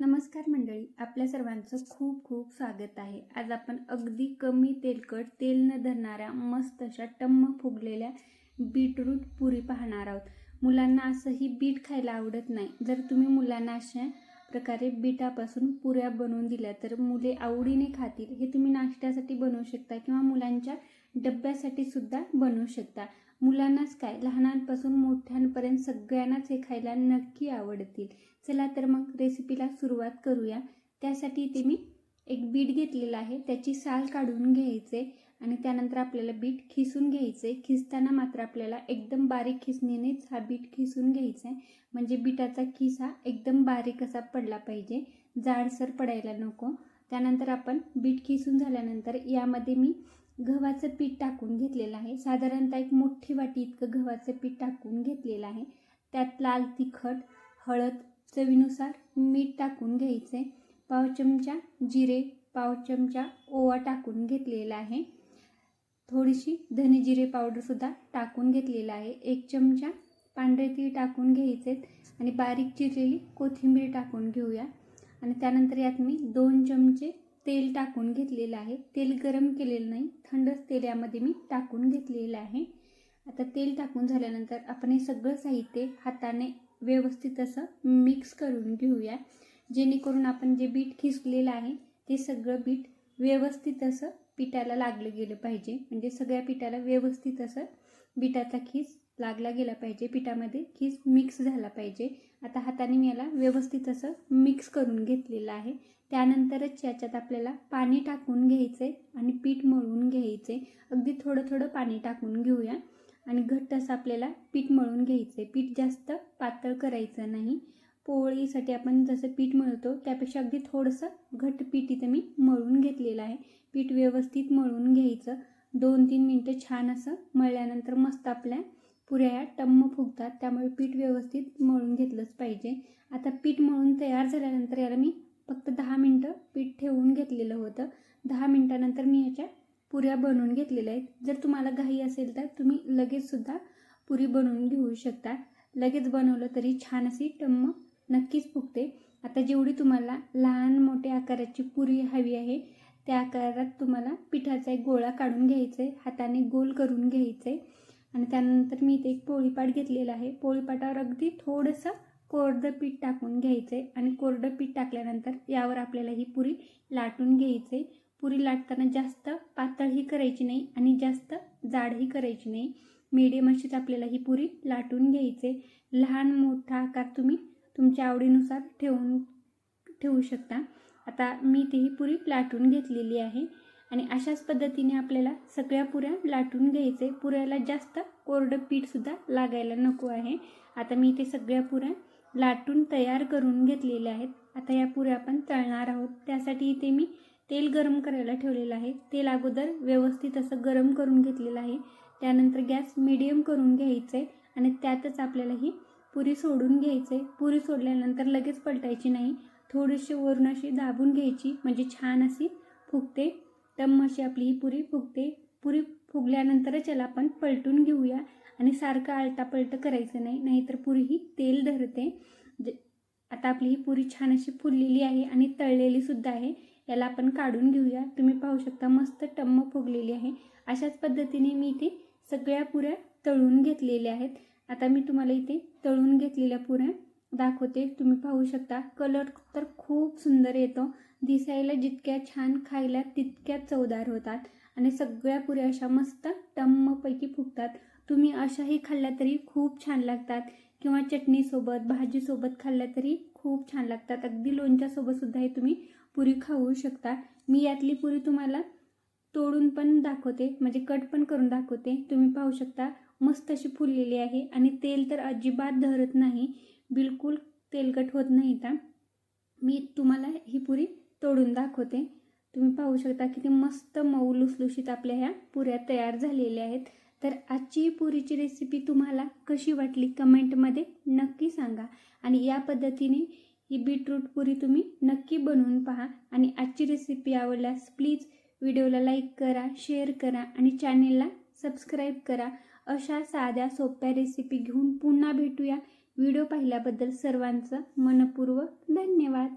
नमस्कार मंडळी आपल्या सर्वांचं खूप खूप स्वागत आहे. आज आपण अगदी कमी तेलकट तेल न धरणाऱ्या मस्त अशा टम्म फुगलेल्या बीटरूट पुरी पाहणार आहोत. मुलांना असंही बीट खायला आवडत नाही. जर तुम्ही मुलांना अशा प्रकारे बीटापासून पुऱ्या बनवून दिल्या तर मुले आवडीने खातील. हे तुम्ही नाश्त्यासाठी बनवू शकता किंवा मुलांच्या डब्यासाठी सुद्धा बनवू शकता. मुलांनाच काय? लहानांपासून मोठ्यांपर्यंत सगळ्यांनाच हे खायला नक्की आवडतील. चला तर मग रेसिपीला सुरुवात करूया. त्यासाठी इथे मी एक बीट घेतलेलं आहे. त्याची साल काढून घ्यायचे आणि त्यानंतर आपल्याला बीट खिसून घ्यायचे. खिसताना मात्र आपल्याला एकदम बारीक खिसणीनेच हा बीट खिसून घ्यायचा आहे. म्हणजे बीटाचा खिस हा एकदम बारीक असा पडला पाहिजे. जाडसर पडायला नको. त्यानंतर आपण बीट खिसून झाल्यानंतर यामध्ये मी गव्हाचं पीठ टाकून घेतलेलं आहे. साधारणतः एक मोठी वाटी इतकं गव्हाचं पीठ टाकून घेतलेलं आहे. त्यात लाल तिखट हळद चवीनुसार मीठ टाकून घ्यायचे पाव चमचा जिरे पाव चमचा ओवा टाकून घेतलेला आहे. थोडीशी धने जिरे पावडरसुद्धा टाकून घेतलेला आहे. एक चमचा पांढरे तीळ टाकून घ्यायचे आणि बारीक चिरलेली कोथिंबीर टाकून घेऊया. आणि त्यानंतर यात मी दोन चमचे तेल टाकून घेतलेलं आहे. तेल गरम केलेलं नाही. थंडच तेल यामध्ये मी टाकून घेतलेलं आहे. आता तेल टाकून झाल्यानंतर आपण हे सगळं साहित्य हाताने व्यवस्थित असं मिक्स करून घेऊया. जेणेकरून आपण जे बीट खिसलेलं आहे ते सगळं बीट व्यवस्थित असं पिठाला लागलं गेलं पाहिजे. म्हणजे सगळ्या पिठाला व्यवस्थित असं बिटाचा खीस लागला गेला पाहिजे पिठामध्ये खीस मिक्स झाला पाहिजे. आता हाताने मी याला व्यवस्थित असं मिक्स करून घेतलेलं आहे. त्यानंतरच याच्यात आपल्याला पाणी टाकून घ्यायचे आणि पीठ मळून घ्यायचे अगदी थोडं थोडं पाणी टाकून घेऊया. आणि घट्ट असं आपल्याला पीठ मळून घ्यायचं आहे पीठ जास्त पातळ करायचं नाही. पोळीसाठी आपण जसं पीठ मळतो त्यापेक्षा अगदी थोडंसं घट्ट पीठ इथं मी मळून घेतलेलं आहे. पीठ व्यवस्थित मळून घ्यायचं. दोन तीन मिनटं छान असं मळल्यानंतर मस्त आपल्या पुऱ्या या टम्म फुगतात त्यामुळे पीठ व्यवस्थित मळून घेतलंच पाहिजे. आता पीठ मळून तयार झाल्यानंतर याला मी फक्त दहा मिनटं पीठ ठेवून घेतलेलं होतं. दहा मिनटानंतर मी ह्याच्या पुऱ्या बनवून घेतलेल्या आहेत. जर तुम्हाला घाई असेल तर तुम्ही लगेचसुद्धा पुरी बनवून घेऊ शकता. लगेच बनवलं तरी छान अशी टम्म नक्कीच फुगते. आता जेवढी तुम्हाला लहान मोठ्या आकाराची पुरी हवी आहे त्या आकारात तुम्हाला पिठाचा एक गोळा काढून घ्यायचा आहे हाताने गोल करून घ्यायचं आहे आणि त्यानंतर मी इथे एक पोळीपाट घेतलेला आहे. पोळीपाटावर अगदी थोडंसं कोरडं पीठ टाकून घ्यायचं आहे आणि कोरडं पीठ टाकल्यानंतर यावर आपल्याला ही पुरी लाटून घ्यायची आहे पुरी लाटताना जास्त पातळही करायची नाही आणि जास्त जाडही करायची नाही. मीडियम अशीच आपल्याला ही पुरी लाटून घ्यायचे लहान मोठा आकार तुम्ही तुमच्या आवडीनुसार ठेवून ठेवू शकता. आता मी ती ही पुरी लाटून घेतलेली आहे. आणि अशाच पद्धतीने आपल्याला सगळ्या पुऱ्या लाटून घ्यायचे. पुऱ्याला जास्त कोरडं पीठसुद्धा लागायला नको आहे. आता मी इथे सगळ्या पुऱ्या लाटून तयार करून घेतलेल्या आहेत. आता या पुऱ्या आपण तळणार आहोत. त्यासाठी इथे मी तेल गरम करायला ठेवलेलं आहे. तेल अगोदर व्यवस्थित असं गरम करून घेतलेलं आहे. त्यानंतर गॅस मिडियम करून घ्यायचं आहे आणि त्यातच आपल्याला ही पुरी सोडून घ्यायचं. आहे पुरी सोडल्यानंतर लगेच पलटायची नाही. थोडीशी वरून अशी दाबून घ्यायची. म्हणजे छान अशी फुगते. टम अशी आपली ही पुरी फुगते. पुरी फुगल्यानंतरच याला आपण पलटून घेऊया आणि सारखं आलटापलट करायचं नाही. नाहीतर पुरी ही तेल धरते. जे आता आपली ही पुरी छान अशी फुललेली आहे आणि तळलेली सुद्धा आहे. याला आपण काढून घेऊया. तुम्ही पाहू शकता मस्त टम्म फुगलेली आहे. अशाच पद्धतीने मी इथे सगळ्या पुऱ्या तळून घेतलेल्या आहेत. आता मी तुम्हाला इथे तळून घेतलेल्या पुऱ्या दाखवते. तुम्ही पाहू शकता. कलर तर खूप सुंदर येतो. दिसायला जितक्या छान खायला तितक्या चवदार होतात. आणि सगळ्या पुऱ्या अशा मस्त टम्मपैकी फुगतात. तुम्ही अशाही खाल्ल्या तरी खूप छान लागतात. किंवा चटणीसोबत भाजीसोबत खाल्ल्या तरी खूप छान लागतात. अगदी लोणच्यासोबतसुद्धा हे तुम्ही पुरी खाऊ शकता. मी यातली पुरी तुम्हाला तोडून पण दाखवते. म्हणजे कट पण करून दाखवते. तुम्ही पाहू शकता मस्त अशी फुललेली आहे. आणि तेल तर अजिबात धरत नाही. बिलकुल तेलकट होत नाही का मी तुम्हाला ही पुरी तोडून दाखवते. तुम्ही पाहू शकता किती मस्त मऊ लुसलुशीत आपल्या ह्या पुऱ्या तयार झालेल्या आहेत. तर आजची पुरीची रेसिपी तुम्हाला कशी वाटली कमेंटमध्ये नक्की सांगा. आणि या पद्धतीने ही बीटरूट पुरी तुम्ही नक्की बनवून पहा. आणि आजची रेसिपी आवडल्यास प्लीज व्हिडिओला लाईक करा शेअर करा आणि चॅनेलला सबस्क्राईब करा. अशा साध्या सोप्या रेसिपी घेऊन पुन्हा भेटूया. व्हिडिओ पाहिल्याबद्दल सर्वांचं मनपूर्वक धन्यवाद.